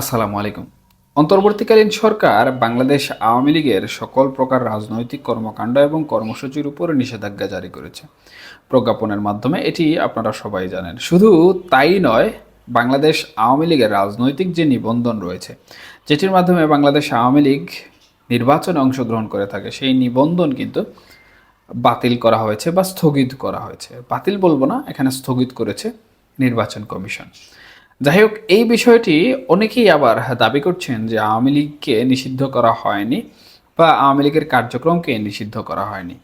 আসসালামু আলাইকুম। অন্তর্বর্তীকালীন সরকার বাংলাদেশ আওয়ামী লীগের সকল প্রকার রাজনৈতিক কর্মকাণ্ড এবং কর্মসূচির উপর নিষেধাজ্ঞা জারি করেছে। প্রজ্ঞাপনের মাধ্যমে এটি আপনারা সবাই জানেন। শুধু তাই নয়, বাংলাদেশ আওয়ামী লীগের রাজনৈতিক যে নিবন্ধন রয়েছে, যেটির মাধ্যমে বাংলাদেশ আওয়ামী লীগ নির্বাচনে অংশগ্রহণ করে থাকে, সেই নিবন্ধন কিন্তু বাতিল করা হয়েছে বা স্থগিত করা হয়েছে। বাতিল বলব না, এখানে স্থগিত করেছে নির্বাচন কমিশন। যাই হোক, এই বিষয়টি অনেকেই আবার দাবি করছেন যে আওয়ামী লীগকে নিষিদ্ধ করা হয়নি বা আওয়ামী লীগের কার্যক্রমকে নিষিদ্ধ করা হয়নি।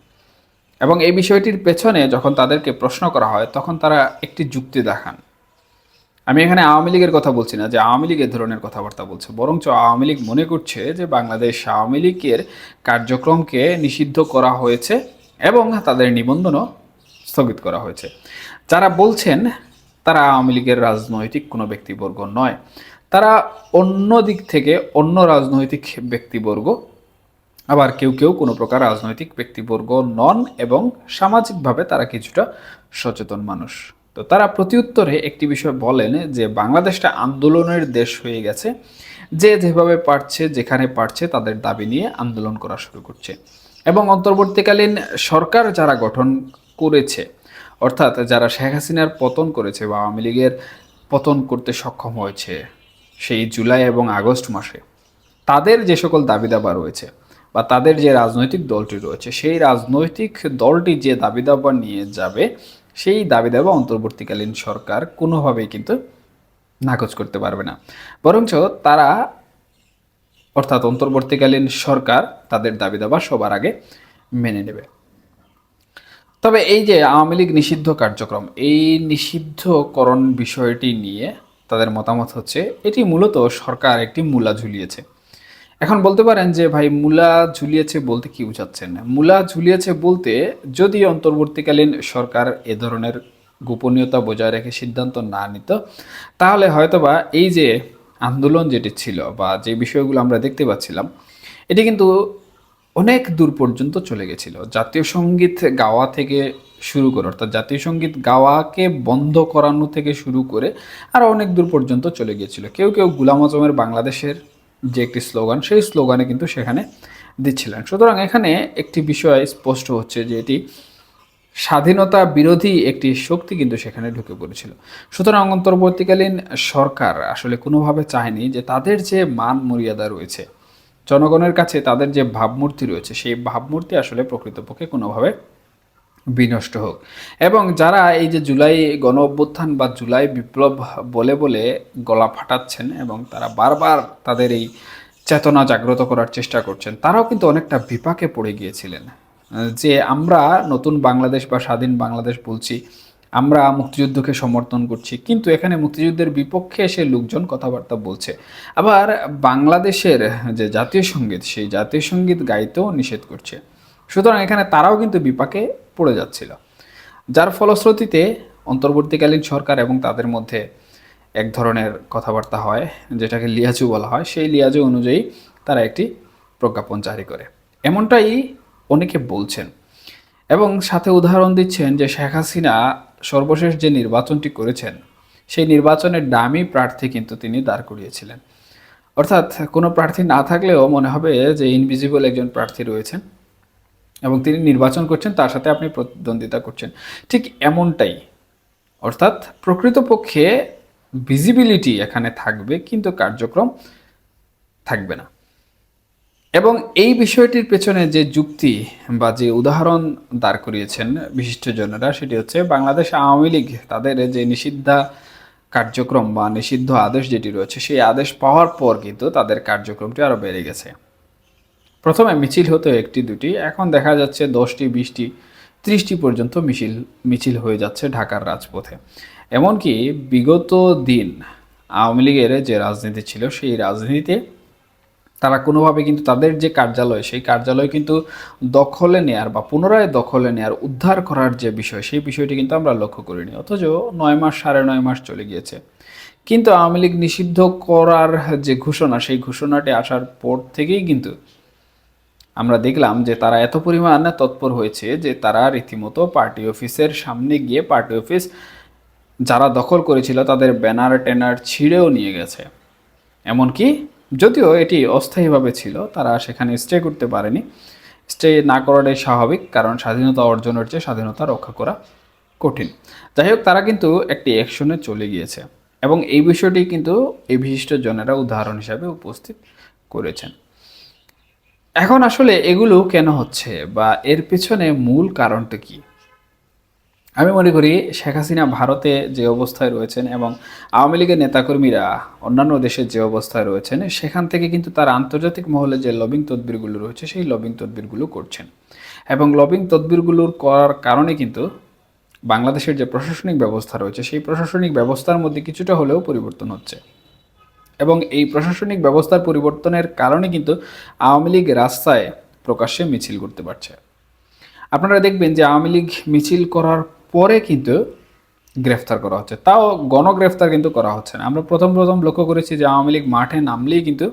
এবং এই বিষয়টির পেছনে যখন তাদেরকে প্রশ্ন করা হয়, তখন তারা একটি যুক্তি দেখান। আমি এখানে আওয়ামী লীগের কথা বলছি না, যে আওয়ামী লীগ এ ধরনের কথাবার্তা বলছে। বরঞ্চ আওয়ামী লীগ মনে করছে যে বাংলাদেশ আওয়ামী লীগের কার্যক্রমকে নিষিদ্ধ করা হয়েছে এবং তাদের নিবন্ধনও স্থগিত করা হয়েছে। যারা বলছেন তারা আওয়ামী লীগের রাজনৈতিক কোনো ব্যক্তিবর্গ নয়। তারা অন্য দিক থেকে অন্য রাজনৈতিক ব্যক্তিবর্গ। আবার কেউ কেউ কোনো প্রকার রাজনৈতিক ব্যক্তিবর্গ নন এবং সামাজিকভাবে তারা কিছুটা সচেতন মানুষ। তো তারা প্রত্যুত্তরে একটি বিষয় বলেন যে, বাংলাদেশটা আন্দোলনের দেশ হয়ে গেছে। যে যেভাবে পারছে, যেখানে পারছে তাদের দাবি নিয়ে আন্দোলন করা শুরু করছে। এবং অন্তর্বর্তীকালীন সরকার যারা গঠন করেছে অর্থাৎ যারা শেখ হাসিনার পতন করেছে বা আওয়ামী লীগের পতন করতে সক্ষম হয়েছে সেই জুলাই এবং আগস্ট মাসে, তাদের যে সকল দাবি দাবা রয়েছে বা তাদের যে রাজনৈতিক দলটি রয়েছে, সেই রাজনৈতিক দলটি যে দাবি দাবা নিয়ে যাবে, সেই দাবি দাবা অন্তর্বর্তীকালীন সরকার কোনোভাবেই কিন্তু নাকচ করতে পারবে না। বরঞ্চ তারা অর্থাৎ অন্তর্বর্তীকালীন সরকার তাদের দাবি দাবা সবার আগে মেনে নেবে। তবে এই যে আওয়ামী লীগ নিষিদ্ধ কার্যক্রম, এই নিষিদ্ধকরণ বিষয়টি নিয়ে তাদের মতামত হচ্ছে, এটি মূলত সরকার একটি মূলা ঝুলিয়েছে। এখন বলতে পারেন যে ভাই, মূলা ঝুলিয়েছে বলতে কি বোঝাচ্ছেন? মূলা ঝুলিয়েছে বলতে যদি অন্তর্বর্তীকালীন সরকার এ ধরনের গোপনীয়তা বজায় রেখে সিদ্ধান্ত না নিত, তাহলে হয়তোবা এই যে আন্দোলন যেটি ছিল বা যে বিষয়গুলো আমরা দেখতে পাচ্ছিলাম, এটি কিন্তু অনেক দূর পর্যন্ত চলে গেছিল। জাতীয় সংগীত গাওয়া থেকে শুরু করে, অর্থাৎ জাতীয় সংগীত গাওয়াকে বন্ধ করানো থেকে শুরু করে আর অনেক দূর পর্যন্ত চলে গিয়েছিল। কেউ কেউ গুলাম আজমের বাংলাদেশের যে একটি স্লোগান, সেই স্লোগানে কিন্তু সেখানে দিচ্ছিলেন। সুতরাং এখানে একটি বিষয় স্পষ্ট হচ্ছে যে এটি স্বাধীনতা বিরোধী একটি শক্তি কিন্তু সেখানে ঢুকে পড়েছিল। সুতরাং অন্তর্বর্তীকালীন সরকার আসলে কোনোভাবে চায়নি যে তাদের যে মান মর্যাদা রয়েছে জনগণের কাছে তাদের যে ভাবমূর্তি রয়েছে, সেই ভাবমূর্তি আসলে প্রকৃতপক্ষে কোনোভাবে বিনষ্ট হোক। এবং যারা এই যে জুলাই গণ অভ্যুত্থান বা জুলাই বিপ্লব বলে বলে গলা ফাটাচ্ছেন এবং তারা বারবার তাদের এই চেতনা জাগ্রত করার চেষ্টা করছেন, তারাও কিন্তু অনেকটা বিপাকে পড়ে গিয়েছিলেন। যে আমরা নতুন বাংলাদেশ বা স্বাধীন বাংলাদেশ বলছি আমরা মুক্তিযুদ্ধকে সমর্থন করছি। কিন্তু এখানে মুক্তিযুদ্ধের বিপক্ষে এসে লোকজন কথাবার্তা বলছে। আবার বাংলাদেশের যে জাতীয় সংগীত, সেই জাতীয় সংগীত গাইতেও নিষেধ করছে। সুতরাং এখানে তারাও কিন্তু বিপাকে পড়ে যাচ্ছিল। যার ফলশ্রুতিতে অন্তর্বর্তীকালীন সরকার এবং তাদের মধ্যে এক ধরনের কথাবার্তা হয়, যেটাকে লিয়াজু বলা হয়। সেই লিয়াজু অনুযায়ী তারা একটি প্রজ্ঞাপন জারি করে। এমনটাই অনেকে বলছেন। এবং সাথে উদাহরণ দিচ্ছেন যে শেখ হাসিনা সর্বশেষ যে নির্বাচনটি করেছেন, সেই নির্বাচনের ডামি প্রার্থী কিন্তু তিনি দাঁড় করিয়েছিলেন। অর্থাৎ কোনো প্রার্থী না থাকলেও মনে হবে যে ইনভিজিবল একজন প্রার্থী রয়েছেন এবং তিনি নির্বাচন করছেন, তার সাথে আপনি প্রতিদ্বন্দ্বিতা করছেন। ঠিক এমনটাই। অর্থাৎ প্রকৃতপক্ষে ভিজিবিলিটি এখানে থাকবে, কিন্তু কার্যক্রম থাকবে না। এবং এই বিষয়টির পেছনে যে যুক্তি বা যে উদাহরণ দাঁড় করিয়েছেন বিশিষ্টজনেরা, সেটি হচ্ছে বাংলাদেশ আওয়ামী লীগ, তাদের যে নিষিদ্ধা কার্যক্রম বা নিষিদ্ধ আদেশ যেটি রয়েছে, সেই আদেশ পাওয়ার পর কিন্তু তাদের কার্যক্রমটি আরও বেড়ে গেছে। প্রথমে মিছিল হতো একটি, দুটি, এখন দেখা যাচ্ছে দশটি, বিশটি, ত্রিশটি পর্যন্ত মিছিল মিছিল হয়ে যাচ্ছে ঢাকার রাজপথে। এমনকি বিগত দিন আওয়ামী লীগের যে রাজনীতি ছিল, সেই রাজনীতিতে তারা কোনোভাবে কিন্তু তাদের যে কার্যালয়, সেই কার্যালয় কিন্তু দখলে নেয়ার বা পুনরায় দখলে নেয়ার, উদ্ধার করার যে বিষয়, সেই বিষয়টি কিন্তু আমরা লক্ষ্য করিনি। অথচ নয় মাস, সাড়ে নয় মাস চলে গিয়েছে। কিন্তু আওয়ামী লীগ নিষিদ্ধ করার যে ঘোষণা, সেই ঘোষণাটি আসার পর থেকেই কিন্তু আমরা দেখলাম যে তারা এত পরিমাণ তৎপর হয়েছে যে তারা রীতিমতো পার্টি অফিসের সামনে গিয়ে পার্টি অফিস যারা দখল করেছিল, তাদের ব্যানার ট্যানার ছিঁড়েও নিয়ে গেছে। এমনকি যদিও এটি অস্থায়ীভাবে ছিল, তারা সেখানে স্টে করতে পারেনি। স্টে না করাটাই স্বাভাবিক, কারণ স্বাধীনতা অর্জনের চেয়ে স্বাধীনতা রক্ষা করা কঠিন। যাই হোক, তারা কিন্তু একটি অ্যাকশনে চলে গিয়েছে এবং এই বিষয়টি কিন্তু এই বিশিষ্ট জনেরা উদাহরণ হিসাবে উপস্থিত করেছেন। এখন আসলে এগুলো কেন হচ্ছে বা এর পেছনে মূল কারণটা কি? আমি মনে করি শেখ হাসিনা ভারতে যে অবস্থায় রয়েছেন এবং আওয়ামী লীগের নেতাকর্মীরা অন্যান্য দেশের যে অবস্থায় রয়েছেন, সেখান থেকে কিন্তু তার আন্তর্জাতিক মহলে যে লবিং তদবিরগুলো রয়েছে, সেই লবিং তদবিরগুলো করছেন। এবং লবিং তদবিরগুলোর করার কারণে কিন্তু বাংলাদেশের যে প্রশাসনিক ব্যবস্থা রয়েছে, সেই প্রশাসনিক ব্যবস্থার মধ্যে কিছুটা হলেও পরিবর্তন হচ্ছে। এবং এই প্রশাসনিক ব্যবস্থার পরিবর্তনের কারণে কিন্তু আওয়ামী লীগ রাস্তায় প্রকাশ্যে মিছিল করতে পারছে। আপনারা দেখবেন যে আওয়ামী লীগ মিছিল করার পরে কিন্তু গ্রেফতার করা হচ্ছে। তাও গণগ্রেফতার কিন্তু করা হচ্ছে না। আমরা প্রথম প্রথম লক্ষ্য করেছি যে আওয়ামী লীগ মাঠে নামলেই কিন্তু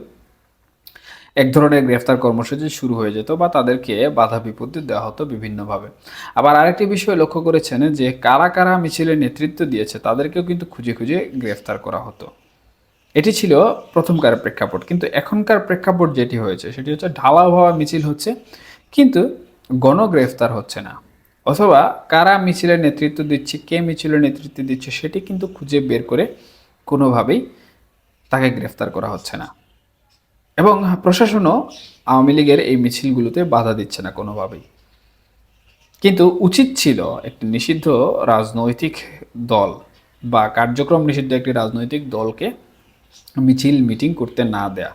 এক ধরনের গ্রেফতার কর্মসূচি শুরু হয়ে যেত বা তাদেরকে বাধা বিপত্তি দেওয়া হতো বিভিন্নভাবে। আবার আরেকটি বিষয় লক্ষ্য করেছেন যে কারা কারা মিছিলের নেতৃত্ব দিয়েছে, তাদেরকেও কিন্তু খুঁজে খুঁজে গ্রেফতার করা হতো। এটি ছিল প্রথমকার প্রেক্ষাপট। কিন্তু এখনকার প্রেক্ষাপট যেটি হয়েছে, সেটি হচ্ছে ঢালাও হওয়া মিছিল হচ্ছে, কিন্তু গণগ্রেফতার হচ্ছে না। অথবা কারা মিছিলের নেতৃত্ব দিচ্ছে, কে মিছিলের নেতৃত্ব দিচ্ছে, সেটি কিন্তু খুঁজে বের করে কোনোভাবেই তাকে গ্রেফতার করা হচ্ছে না। এবং প্রশাসনও আওয়ামী লীগের এই মিছিলগুলোতে বাধা দিচ্ছে না কোনোভাবেই। কিন্তু উচিত ছিল একটি নিষিদ্ধ রাজনৈতিক দল বা কার্যক্রম নিষিদ্ধ একটি রাজনৈতিক দলকে মিছিল, মিটিং করতে না দেয়া।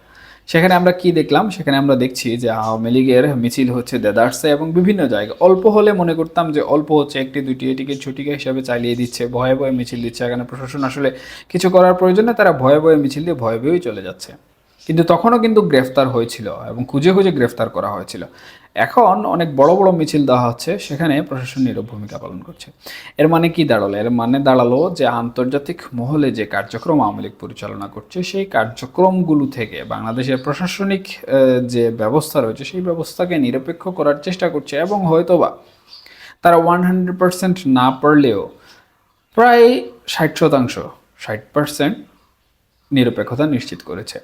সেখানে আমরা কি দেখলাম? সেখানে আমরা দেখছি যে আওয়ামী লীগের মিছিল হচ্ছে দেদারসে এবং বিভিন্ন জায়গায়। অল্প হলে মনে করতাম যে অল্প হচ্ছে একটি দুটি এটিকে ছুটিকা হিসাবে চালিয়ে দিচ্ছে, ভয়ে ভয়ে মিছিল দিচ্ছে। এখানে প্রশাসন আসলে কিছু করার প্রয়োজনে তারা ভয়ে ভয়ে মিছিল দিয়ে ভয়ে ভয়েই চলে যাচ্ছে। কিন্তু তখনও কিন্তু গ্রেফতার হয়েছিল এবং খুঁজে খুঁজে গ্রেফতার করা হয়েছিল। এখন অনেক বড় বড় মিছিল দেওয়া হচ্ছে, সেখানে প্রশাসন নীরব ভূমিকা পালন করছে। এর মানে কি দাঁড়াল? এর মানে দাঁড়াল যে আন্তর্জাতিক মহলে যে কার্যক্রম আওয়ামী লীগ পরিচালনা করছে, সেই কার্যক্রমগুলো থেকে বাংলাদেশের প্রশাসনিক যে ব্যবস্থা রয়েছে, সেই ব্যবস্থাকে নিরপেক্ষ করার চেষ্টা করছে এবং হয়তোবা তারা ওয়ান হান্ড্রেড পার্সেন্ট না পারলেও প্রায় ষাট শতাংশ, ষাট পার্সেন্ট নিরপেক্ষতা নিশ্চিত করেছে।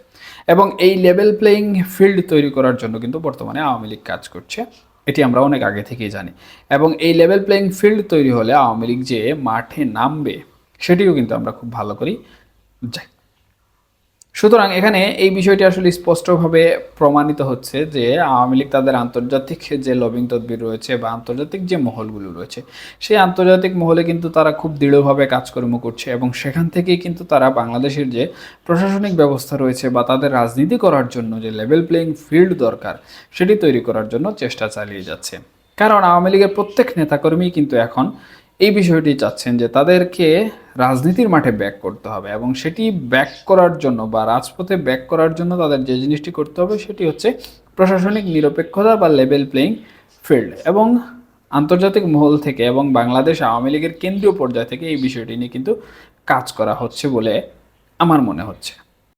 এবং এই লেভেল প্লেয়িং ফিল্ড তৈরি করার জন্য কিন্তু বর্তমানে আওয়ামী লীগ কাজ করছে। এটি আমরা অনেক আগে থেকেই জানি। এবং এই লেভেল প্লেয়িং ফিল্ড তৈরি হলে আওয়ামী লীগ যে মাঠে নামবে, সেটিও কিন্তু আমরা খুব ভালো করি যাই সুতরাং এখানে এই বিষয়টি আসলে স্পষ্টভাবে প্রমাণিত হচ্ছে যে আওয়ামী লীগ তাদের আন্তর্জাতিক যে লবিং তদবির রয়েছে বা আন্তর্জাতিক যে মহলগুলো রয়েছে, সেই আন্তর্জাতিক মহলে কিন্তু তারা খুব দৃঢ়ভাবে কাজকর্ম করছে এবং সেখান থেকেই কিন্তু তারা বাংলাদেশের যে প্রশাসনিক ব্যবস্থা রয়েছে বা তাদের রাজনীতি করার জন্য যে লেভেল প্লেয়িং ফিল্ড দরকার, সেটি তৈরি করার জন্য চেষ্টা চালিয়ে যাচ্ছে। কারণ আওয়ামী লীগের প্রত্যেক নেতাকর্মী কিন্তু এখন এই বিষয়টি চাচ্ছেন যে তাদেরকে রাজনীতির মাঠে ব্যাক করতে হবে এবং সেটি ব্যাক করার জন্য বা রাজপথে ব্যাক করার জন্য তাদের যে জিনিসটি করতে হবে সেটি হচ্ছে প্রশাসনিক নিরপেক্ষতা বা লেভেল প্লেইং ফিল্ড এবং আন্তর্জাতিক মহল থেকে এবং বাংলাদেশ আওয়ামী লীগের কেন্দ্রীয় পর্যায় থেকে এই বিষয়টি নিয়ে কিন্তু কাজ করা হচ্ছে বলে আমার মনে হচ্ছে।